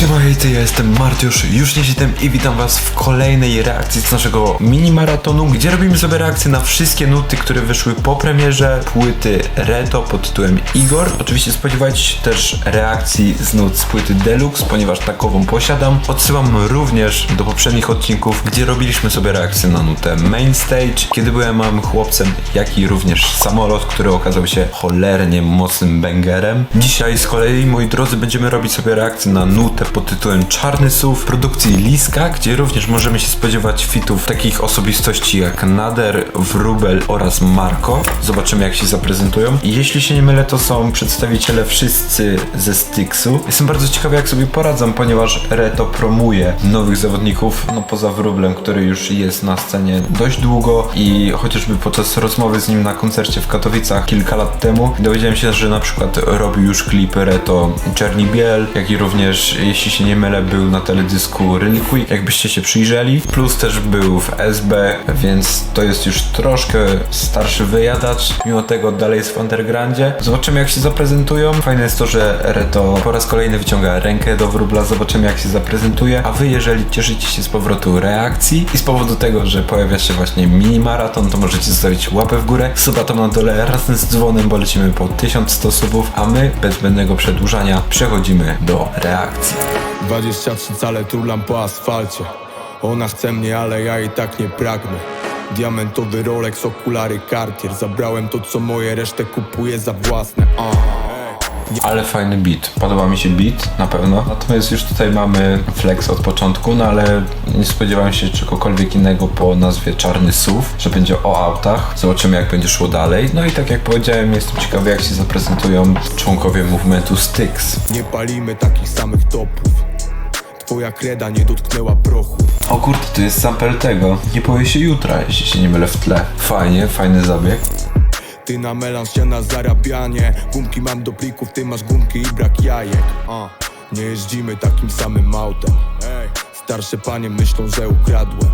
Siema hejty, ja jestem Martiusz, już nie siedem i witam was w kolejnej reakcji z naszego mini maratonu, gdzie robimy sobie reakcję na wszystkie nuty, które wyszły po premierze płyty Reto pod tytułem Igor. Oczywiście spodziewajcie się też reakcji z nut z płyty Deluxe, ponieważ takową posiadam. Odsyłam również do poprzednich odcinków, gdzie robiliśmy sobie reakcję na nutę Main Stage, kiedy byłem małym chłopcem, jak i również samolot, który okazał się cholernie mocnym bangerem. Dzisiaj z kolei, moi drodzy, będziemy robić sobie reakcję na nutę pod tytułem Czarny Sów produkcji Liska, gdzie również możemy się spodziewać fitów takich osobistości jak Nader, Wrubel oraz Marko. Zobaczymy jak się zaprezentują. Jeśli się nie mylę, to są przedstawiciele wszyscy ze Styxu. Jestem bardzo ciekawy jak sobie poradzą, ponieważ Reto promuje nowych zawodników, no poza Wrublem, który już jest na scenie dość długo i chociażby podczas rozmowy z nim na koncercie w Katowicach kilka lat temu dowiedziałem się, że na przykład robił już klipy Reto Czerni Biel, jak i również, jeśli się nie mylę, był na teledysku Quick, jakbyście się przyjrzeli. Plus też był w SB, więc to jest już troszkę starszy wyjadacz, mimo tego dalej jest w undergroundzie. Zobaczymy jak się zaprezentują. Fajne jest to, że Reto po raz kolejny wyciąga rękę do wróbla, zobaczymy jak się zaprezentuje. A wy, jeżeli cieszycie się z powrotu reakcji i z powodu tego, że pojawia się właśnie mini maraton, to możecie zostawić łapę w górę, suba tam na dole razem z dzwonem, bo lecimy po 1100 subów, a my bez zbędnego przedłużania przechodzimy do reakcji. 23 cale trulam po asfalcie Ona chce mnie, ale ja i tak nie pragnę Diamentowy Rolex, okulary Cartier Zabrałem to co moje, resztę kupuję za własne uh. Ale fajny beat. Podoba mi się beat, na pewno. Natomiast już tutaj mamy flex od początku, no ale nie spodziewałem się czegokolwiek innego po nazwie Czarny SUV, że będzie o autach. Zobaczymy jak będzie szło dalej. No i tak jak powiedziałem, jestem ciekawy jak się zaprezentują członkowie movementu Styx. Nie palimy takich samych topów Twoja kreda nie dotknęła prochu O kurde, to jest sample tego. Nie powie się jutra, jeśli się nie mylę w tle. Fajnie, fajny zabieg. Ty na melanż, ja na zarabianie Gumki mam do plików, ty masz gumki i brak jajek uh. Nie jeździmy takim samym autem Starsze panie myślą, że ukradłem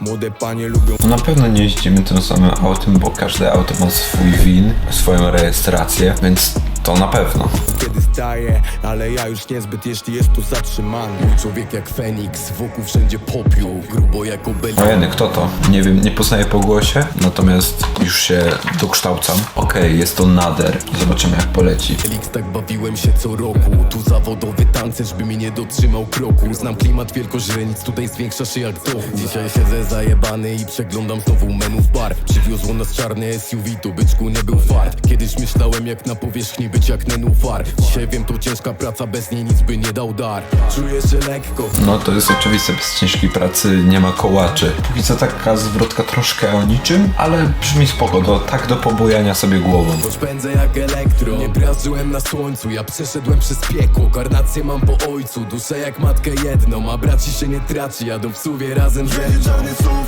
Młode panie lubią No na pewno nie jeździmy tym samym autem, bo każde auto ma swój win, swoją rejestrację, więc to na pewno. kiedy staje Ale ja już niezbyt, jeśli jest tu zatrzymany Człowiek jak Feniks, wokół wszędzie popiół Grubo jak obelisk O jeny, kto to? Nie wiem, nie poznaję po głosie, natomiast już się dokształcam. Okej, jest to Nader. Zobaczymy jak poleci. tak bawiłem się co roku Tu zawodowy tancerz by mi nie dotrzymał kroku Znam klimat wielkoźrenic, tutaj zwiększa się jak dochód Dzisiaj siedzę zajebany i przeglądam znowu menów bar Przywiozło nas czarne SUV, to byczku nie był fart Kiedyś myślałem jak na powierzchni być jak nenufar. Dzisiaj wiem to ciężka praca, bez niej nic by nie dał dar. Czuję się lekko, No to jest oczywiste, bez ciężkiej pracy nie ma kołaczy. Póki co taka zwrotka troszkę o niczym, ale brzmi spoko, do, tak do pobujania sobie głową. Choć pędzę jak elektro Nie brazyłem na słońcu, ja przeszedłem przez piekło Karnację mam po ojcu, duszę jak matkę jedną A braci się nie traci, jadą w suwie razem ze mną.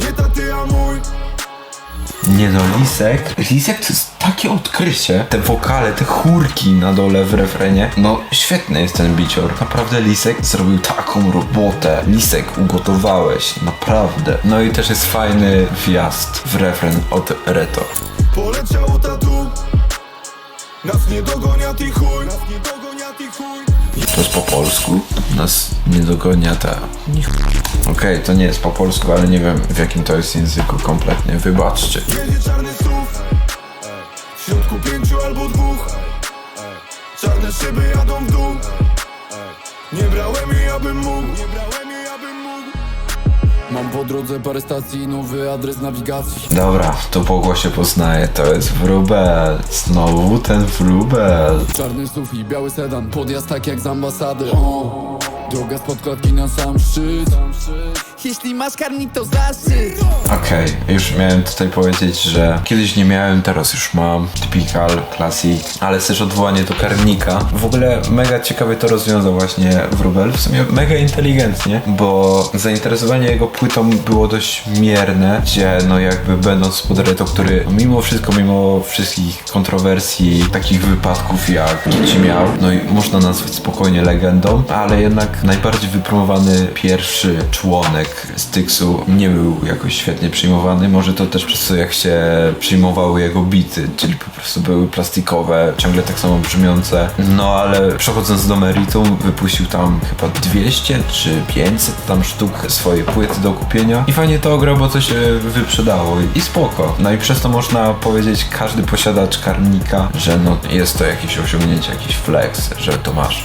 Nie taty, a mój Nie no, Lisek. Lisek to jest takie odkrycie. Te wokale, te chórki na dole w refrenie. No, świetny jest ten bicior. Naprawdę Lisek zrobił taką robotę. Lisek, ugotowałeś. Naprawdę. No i też jest fajny wjazd w refren od Reto. Poleciało tatu Nas nie dogonia ty chuj To jest po polsku? Nas nie dogonia ta... Okej, to nie jest po polsku, ale nie wiem w jakim to jest języku kompletnie. Wybaczcie. Czarne szyby jadą w dół Nie brałem jej, abym mógł po drodze parę stacji, nowy adres nawigacji Dobra, to po głosie poznaję. To jest wróbel. Znowu ten wróbel. Czarny SUV biały sedan, podjazd tak jak z ambasady o. Droga z podkładki na sam szczyt Jeśli masz karnik to zaszczyt Okej, już miałem tutaj powiedzieć, że kiedyś nie miałem, teraz już mam. Typical, classic, ale też odwołanie do karmnika. W ogóle mega ciekawie to rozwiązał właśnie Wróbel. W sumie mega inteligentnie, bo zainteresowanie jego płytą było dość mierne, gdzie no jakby będąc pod Reto, który mimo wszystko, mimo wszystkich kontrowersji, takich wypadków jak Kici miał, no i można nazwać spokojnie legendą, ale jednak najbardziej wypromowany pierwszy członek Styxu nie był jakoś świetnie przyjmowany. Może to też przez to, jak się przyjmowały jego bity, czyli po prostu były plastikowe, ciągle tak samo brzmiące. No ale przechodząc do meritum, wypuścił tam chyba 200 czy 500 tam sztuk swojej płyty do kupienia. I fajnie to ograł, bo to się wyprzedało i spoko. No i przez to można powiedzieć każdy posiadacz karnika, że no jest to jakieś osiągnięcie, jakiś flex, że to masz.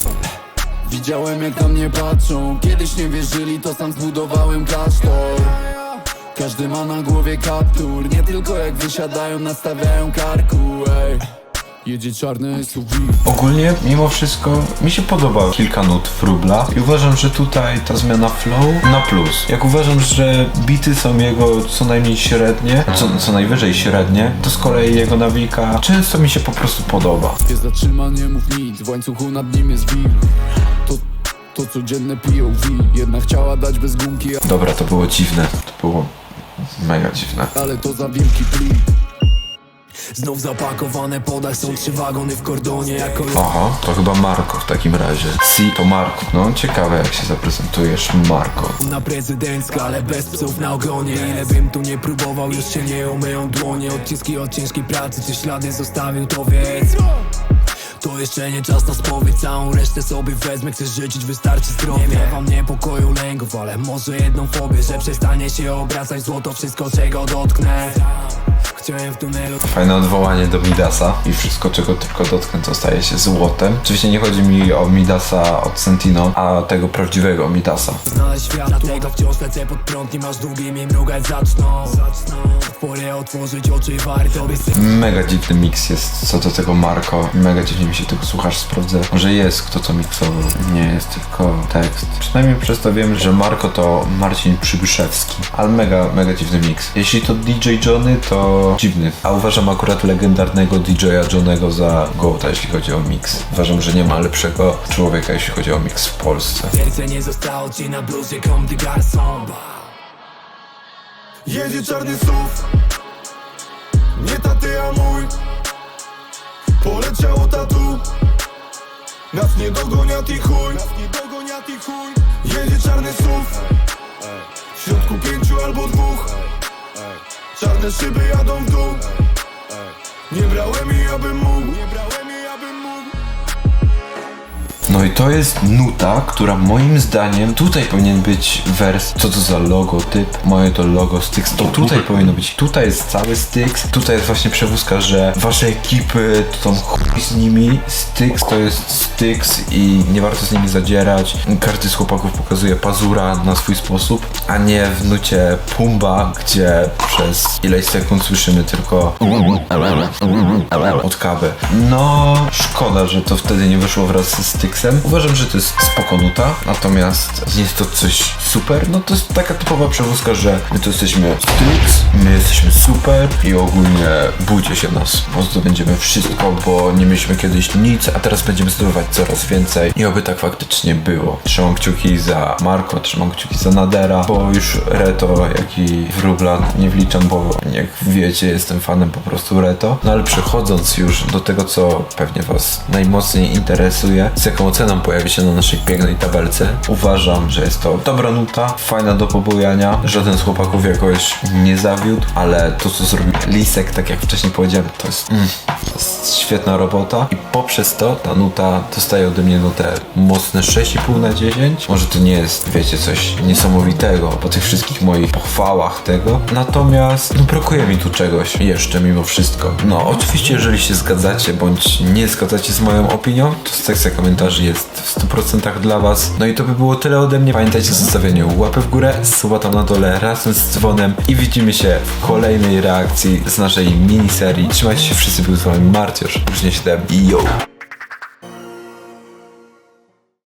Widziałem jak na mnie patrzą Kiedyś nie wierzyli, to sam zbudowałem klasztor Każdy ma na głowie kaptur Nie tylko jak wysiadają, nastawiają karku ej. Jedzie czarny SUV Ogólnie, mimo wszystko, mi się podoba kilka nut Frubla i uważam, że tutaj ta zmiana flow na plus. Jak uważam, że bity są jego co najmniej średnie, co, co najwyżej średnie, to z kolei jego nawika często mi się po prostu podoba. Nie zatrzyma, nie mów nic W łańcuchu nad nim jest will To, codzienne POV Jedna chciała dać bez gumki Dobra, to było dziwne, to było mega dziwne. Ale to za wielki plik Znów zapakowane podach są trzy wagony w kordonie Jako Aha, to chyba Marko w takim razie. Si to Marko. No ciekawe jak się zaprezentujesz, Marko. na prezydencka, ale bez psów na ogonie Ile bym tu nie próbował, już się nie umyją dłonie Odciski od ciężkiej pracy, czy ślady zostawił, to wiedz to jeszcze nie czas na spowiedź, całą resztę sobie wezmę Chcesz życzyć, wystarczy zdrowie Nie miewam niepokoju, lęków, ale może jedną fobię Że przestanie się obracać złoto, wszystko czego dotknę Chciałem w tunelu Fajne odwołanie do Midasa i wszystko czego tylko dotknę to staje się złotem. Oczywiście nie chodzi mi o Midasa od Sentino, a tego prawdziwego Midasa. znaleźć świat Dlatego wciąż lecę pod prąd, nie masz długiej mi mrugać zaczną Porę otworzyć oczy, warto by Mega dziwny miks jest co do tego Marko. Mega dziwnie mi się tego słuchasz, sprawdzę. Może jest kto to miksował. Nie jest tylko tekst. Przynajmniej przez to wiem, że Marko to Marcin Przybyszewski. Ale mega, mega dziwny miks. Jeśli to DJ Johnny, to dziwny. A uważam akurat legendarnego DJ-a Johnego za gołta, jeśli chodzi o miks. Uważam, że nie ma lepszego człowieka, jeśli chodzi o miks w Polsce. Serce nie zostało ci na bluzie, comme des garçons Jedzie czarny SUV Nie taty, a mój. Poleciało tatu. Nas nie dogoniat i chuj. Jedzie czarny SUV W środku pięciu albo dwóch. Czarne szyby jadą w dół. Nie brałem i i abym mógł No i to jest nuta, która moim zdaniem tutaj powinien być wers. Co to za logotyp? Moje to logo Styx. To tutaj powinno być. Tutaj jest cały Styx. Tutaj jest właśnie przewózka, że wasze ekipy to tam chuj z nimi. Styx to jest Styx i nie warto z nimi zadzierać. Każdy z chłopaków pokazuje pazura na swój sposób, a nie w nucie Pumba, gdzie przez ileś sekund słyszymy tylko od kawy. No, szkoda, że to wtedy nie wyszło wraz ze Uważam, że to jest spoko nuta, natomiast jest to coś super. No to jest taka typowa przewózka, że my to jesteśmy Styx, my jesteśmy super i ogólnie bójcie się nas, bo zdobędziemy wszystko, bo nie mieliśmy kiedyś nic, a teraz będziemy zdobywać coraz więcej i oby tak faktycznie było. Trzymam kciuki za Marko, trzymam kciuki za Nadera, bo już Reto, jak i Wróbla nie wliczam, bo jak wiecie, jestem fanem po prostu Reto. No ale przechodząc już do tego, co pewnie Was najmocniej interesuje, z jaką oceną pojawi się na naszej pięknej tabelce, uważam, że jest to dobra nuta, fajna do pobujania. Żaden z chłopaków jakoś nie zawiódł, ale to, co zrobił Lisek, tak jak wcześniej powiedziałem, to jest, mm, to jest świetna robota i poprzez to ta nuta dostaje ode mnie nutę mocne 6,5 na 10. Może to nie jest, wiecie, coś niesamowitego po tych wszystkich moich pochwałach tego, natomiast no, brakuje mi tu czegoś jeszcze mimo wszystko. No, oczywiście, jeżeli się zgadzacie bądź nie zgadzacie z moją opinią, to sekcja komentarzy jest w 100% dla Was. No i to by było tyle ode mnie. Pamiętajcie o zostawieniu łapy w górę, suba tam na dole razem z dzwonem i widzimy się w kolejnej reakcji z naszej miniserii. Trzymajcie się wszyscy, był z Wami Marciosz, już nie 7 i yo!